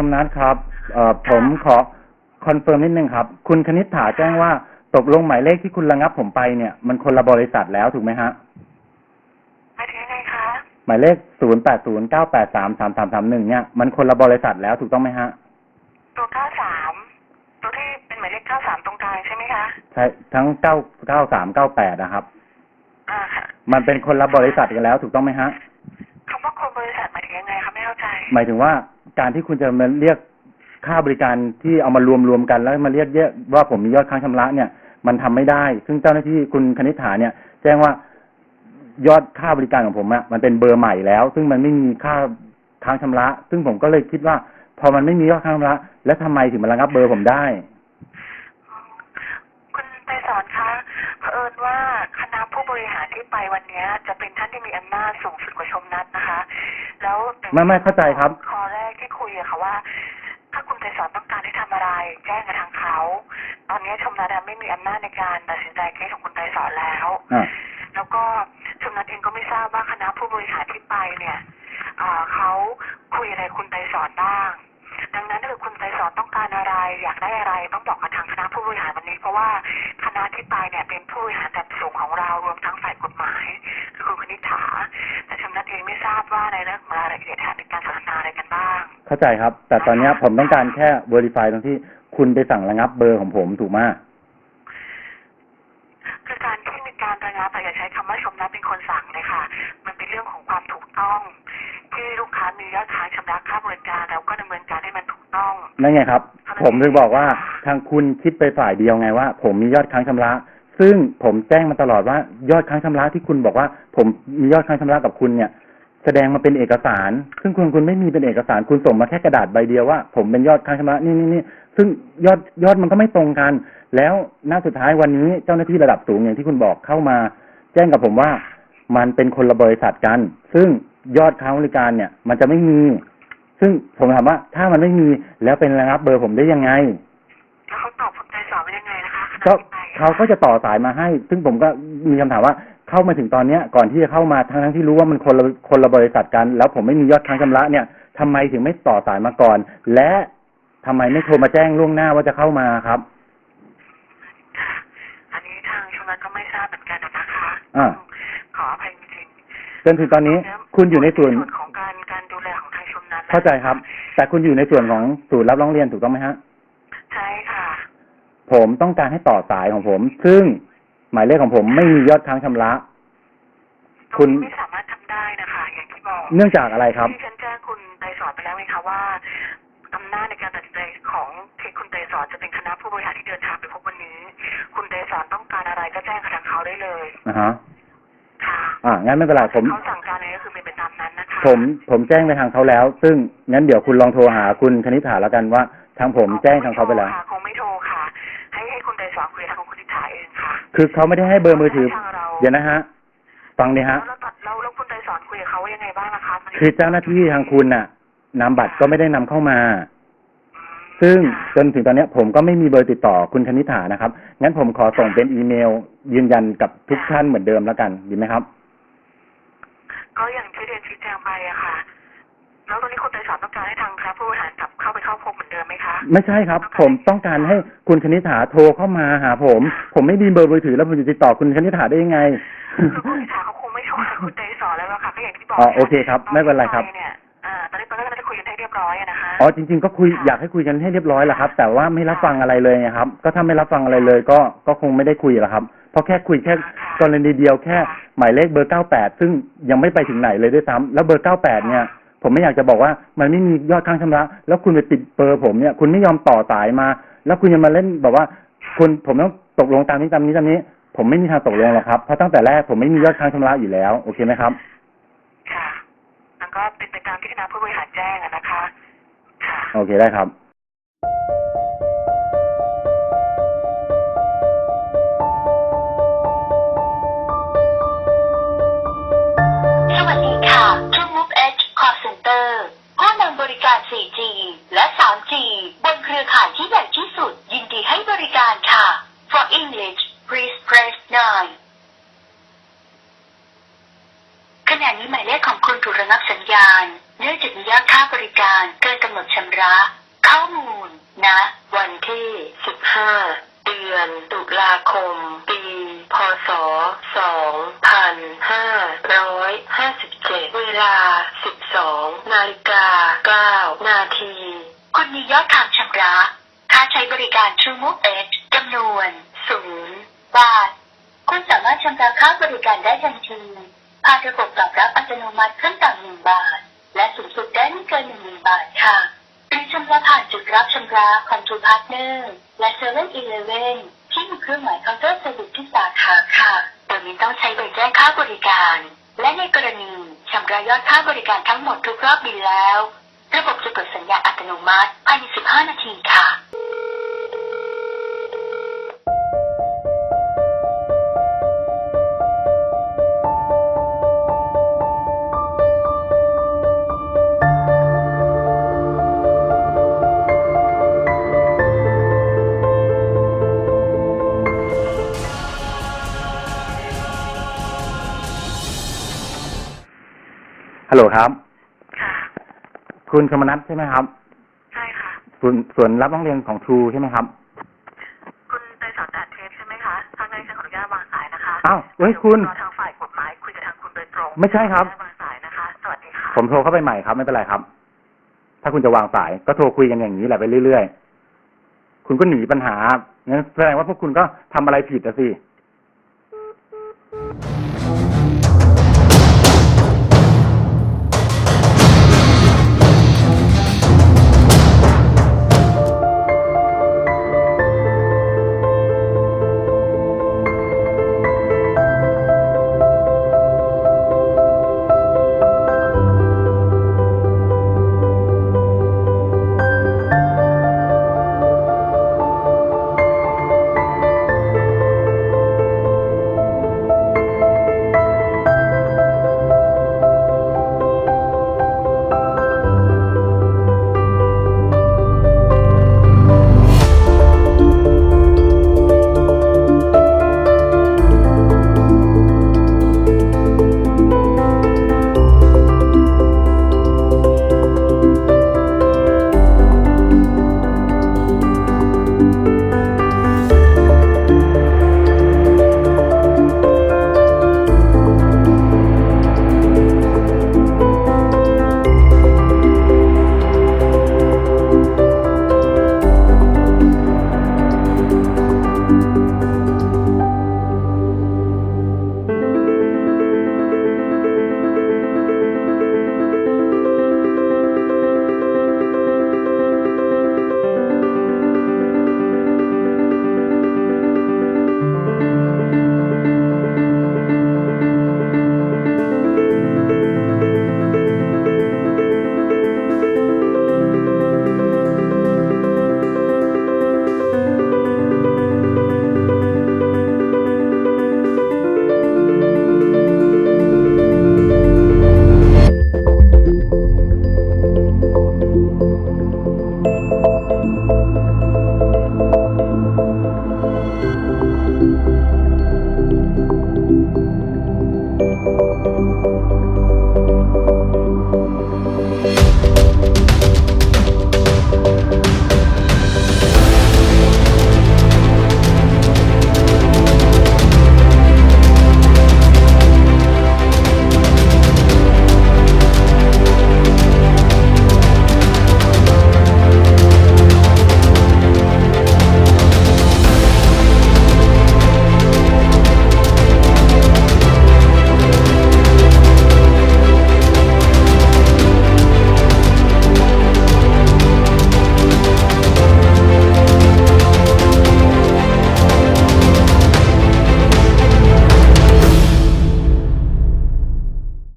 คุณสมนัทครับเอ่อผมขอคอนเฟิร์มนิดนึงครับ คุณคณิษฐาแจ้งว่าตกลงหมายเลขที่คุณระงับผมไปเนี่ย มันคนละบริษัทแล้วถูกไหมฮะหมายถึงยังไงคะหมายเลขศูนย์แปดศูนย์เก้าแปดสามสามสามสามหนึ่งเนี่ยมันคนละบริษัทแล้วถูกต้องไหมฮะตัว93ตัวที่เป็นหมายเลข93ตรงกลางใช่ไหมคะใช่ทั้งเก้าเก้าสามเก้าแปดนะครับ อ่าค่ะมันเป็นคนละบริษัทกันแล้วถูกต้องไหมฮะคำว่าคนบริษัทหมายถึงยังไงคะไม่เข้าใจ หมายถึงว่า การที่คุณจะมาเรียกค่าบริการที่เอามารวมรวมๆกันแล้วมาเรียกเยอะว่าผมมียอดค้างชำระเนี่ย มันทำไม่ได้ ซึ่งเจ้าหน้าที่คุณคณิษฐาเนี่ย แจ้งว่ายอดค่าบริการของผมอะมันเป็นเบอร์ใหม่แล้ว ซึ่งมันไม่มีค่าค้างชำระ ซึ่งผมก็เลยคิดว่า พอมันไม่มียอดค้างชำระ แล้วทำไมถึงมาระงับเบอร์ผมได้ คุณไปสอนคะเผอิญว่าคณะผู้บริหารที่ ไปวันเนี้ยจะเป็นท่านที่มีอำนาจสูงสุดกว่าชมนัดนะคะ แล้วไม่ไม่เข้าใจครับ ข้อแรกที่คุยอะค่ะว่า ถ้าคุณไปสอนต้องการให้ทำอะไร แจ้งกับทางเขา ตอนนี้ชมนัดอะไม่มีอำนาจในการตัดสินใจเคสของคุณไปสอนแล้ว อ่า แล้วก็ชมนัดเองก็ไม่ทราบว่าคณะผู้บริหารที่ไปเนี่ยอ่าเขาคุยอะไรคุณไปสอนบ้าง ดังนั้นถ้าเกิดคุณไปสอนต้องการอะไร อยากได้อะไรต้องบอกกับทางคณะผู้บริหารวันนี้เพราะว่าคณะที่ไปเนี่ยเป็นผู้บริหารระดับสูงของเรารวมทั้ง เข้าใจครับ แต่ตอนเนี้ยผมต้องการแค่ verify ตรงที่คุณไปสั่งระงับเบอร์ของผมถูกไหมคือการที่มีการระงับแต่อย่าใช้คำว่าชมนัดเป็นคนสั่งเลยค่ะ มันเป็นเรื่องของความถูกต้อง ที่ลูกค้ามียอดค้างชำระค่าบริการแล้วก็ดำเนินการให้มันถูกต้อง นั่นไงครับ ผมเลยบอกว่าทางคุณคิดไปฝ่ายเดียวไงว่า ผมมียอดค้างชำระ ซึ่งผมแจ้งมาตลอดว่ายอดค้างชำระที่คุณบอกว่า ผมมียอดค้างชำระกับคุณเนี่ย แสดงมาเป็นเอกสาร ซึ่งคุณคุณไม่มีเป็นเอกสาร คุณส่งมาแค่กระดาษใบเดียวว่า ผมเป็นยอดค้างชำระนี่นี่นี่ซึ่งยอดยอดมันก็ไม่ตรงกัน แล้วหน้าสุดท้ายวันนี้เจ้าหน้าที่ระดับสูงอย่างที่คุณบอกเข้ามา แจ้งกับผมว่ามันเป็นคนละบริษัทกัน ซึ่งยอดค้างบริการเนี่ย มันจะไม่มี ซึ่งผมถามว่า ถ้ามันไม่มีแล้วเป็นระงับเบอร์ผมได้ยังไงแล้วเขาตอบคุณใจสอนว่ายังไงนะคะคณะก็ที่ไปอะเขาก็จะต่อสายมาให้ ซึ่งผมก็มีคำถามว่า เข้ามาถึงตอนเนี้ย ก่อนที่จะเข้ามาทั้งทั้งที่รู้ว่ามันคนละคนละบริษัทกัน แล้วผมไม่มียอดค้างชำระเนี่ยทำไมถึงไม่ต่อสายมาก่อน และทำไมไม่โทรมาแจ้งล่วงหน้าว่าจะเข้ามาครับค่ะอันนี้ทางชมนัดก็ไม่ทราบเหมือนกันนะคะอ่าขออภัยจริงจนถึงตอนนี้คุณอยู่ในส่วนของการการดูแลของทางชมนัดแล้วเข้าใจครับ แต่คุณอยู่ในส่วนของศูนย์รับร้องเรียนถูกต้องไหมฮะใช่ค่ะ ผมต้องการให้ต่อสายของผม ซึ่ง หมายเลขของผมไม่มียอดค้างชำระ คุณไม่สามารถทำได้นะคะอย่างที่บอกเนื่องจากอะไรครับที่ฉันแจ้งคุณไตรสอนไปแล้วไงคะว่าอำนาจในการตัดสินใจของที่คุณไตรสอนจะเป็นคณะผู้บริหารที่เดินทางไปพบวันนี้ คุณไตรสอนต้องการอะไรก็แจ้งกับทางเขาได้เลยนะฮะค่ะอ่างั้นไม่เป็นไรผมเขาสั่งการอะไรก็คือเป็นไปตามนั้นนะคะผมผมแจ้งไปทางเขาแล้ว ซึ่งงั้นเดี๋ยวคุณลองโทรหาคุณคณิษฐาแล้วกันว่า ทางผมแจ้งทางเขาไปแล้วคงไม่โทรค่ะ ให้ให้คุณไตรสอนคุยกับทางคุณนิษฐาเอง ค่ะคือเขาไม่ได้ให้เบอร์มือถือทางเราเดี๋ยวนะฮะ ฟังดิฮะ แล้วแล้วแล้วคุณไตรสอนคุยกับเขาว่ายังไงบ้างนะคะมันคือเจ้าหน้าที่ทางคุณน่ะนำบัตรก็ไม่ได้นำเข้ามาอืมซึ่งจค่ะนถึงตอนเนี้ยผมก็ไม่มีเบอร์ติดต่อคุณคณิษฐานะครับ งั้นผมขอส่งเป็นอีเมล ยืนยันกับทุกท่านเหมือนเดิมแล้วกันดีไหมครับ ก็อย่างที่เรียนชี้แจงไปอะค่ะ แล้วตอนนี้คุณไตรสอนต้องการให้ทางคณะผู้บริหารกลับเข้าไปเข้าพบเหมือนเดิมไหมคะ ไม่ใช่ครับ ผมต้องการให้คุณคณิษฐาโทรเข้ามาหาผม ผมไม่มีเบอร์มือถือแล้วผมจะติดต่อคุณคณิษฐาได้ยังไงคือคุณนิษฐาเขาคงไม่โทรหาคุณไตรสอนแล้วอะค่ะก็อย่างที่บอกอ๋อโอเคครับ ไม่เป็นไรครับตอที่ปเนี่ยอ่าตอนนี้ตอนนี้เราได้คุยกันให้เรียบร้อยอะนะคะอ๋อจริง ๆก็คุยอยากให้คุยกันให้เรียบร้อยแหละครับ แต่ว่าไม่รับฟังอะไรเลยไงครับ ก็ถ้าไม่รับฟังอะไรเลยก็ก็คงไม่ได้คุยหรอกครับเพราะแค่คุยแค่กรณีเดียวแค่หมายเลขเบอร์ 98 ซึ่งยังไม่ไปถึงไหนเลยด้วยซ้ำแล้วเบอร์ 98 เนี่ย ผมไม่อยากจะบอกว่า มันไม่มียอดค้างชำระ แล้วคุณไปปิดเบอร์ผมเนี่ย คุณไม่ยอมต่อสายมา แล้วคุณยังมาเล่นบอกว่า คุณผมต้องตกลงตามนี้ตามนี้ตามนี้ ผมไม่มีทางตกลงหรอกครับ เพราะตั้งแต่แรกผมไม่มียอดค้างชำระอยู่แล้ว โอเคไหมครับ ค่ะมันก็เป็นไปตามที่คณะผู้บริหารแจ้งอะนะคะ ค่ะ โอเคได้ครับ 4G และ 3G บนเครือข่ายที่ใหญ่ที่สุด ยินดีให้บริการค่ะ For English please press 9ขณะนี้หมายเลขของคุณถูกระงับสัญญาณ เนื่องจากมียอดค่าบริการเกินกำหนดชำระ ข้อมูลณวันที่ 15 เดือน ตุลาคม ปี พศ 2557 เวลา 12 นาฬิกา 9 นาที คุณมียอดค้างชำระ ค่าใช้บริการ True Move Edge จำนวน 0 บาท คุณสามารถชำระค่าบริการได้ทันที ผ่านระบบตอบรับอัตโนมัติขั้นต่ำหนึ่งบาท และสูงสุดได้ไม่เกินหนึ่งหมื่นบาทค่ะหรือชำระผ่านจุดรับชำระของ True Partner และ7 e เ e ่ e อที่มีเครื่องหมายเคาน์เตอร์เซอร์วิสที่สาขาค่ะ โดยไม่ต้องใช้ใบแจ้งค่าบริการ และในกรณีำระยอดค่าบริการทั้งหมดทุกรอบบินแล้ว ระบบจะกดสัญญาณอัตโนมัติภายใน 15 นาทีค่ะ โหลครับ ค่ะ คุณสมนัทใช่ไหมครับ ใช่ค่ะ ส่วนส่วนรับร้องเรียนของทรูใช่ไหมครับ คุณไตรสอนดัดเทปใช่ไหมคะทางนั้นฉันขออนุญาตวางสายนะคะอ้าวเฮ้ยคุณ รอทางฝ่ายกฎหมายคุยกับทางคุณโดยตรงไม่ใช่ครับ ขออนุญาตวางสายนะคะ สวัสดีค่ะ ผมโทรเข้าไปใหม่ครับ ไม่เป็นไรครับ ถ้าคุณจะวางสายก็โทรคุยกันอย่างนี้แหละไปเรื่อยๆ คุณก็หนีปัญหางั้นแสดงว่าพวกคุณก็ทำอะไรผิดอะสิ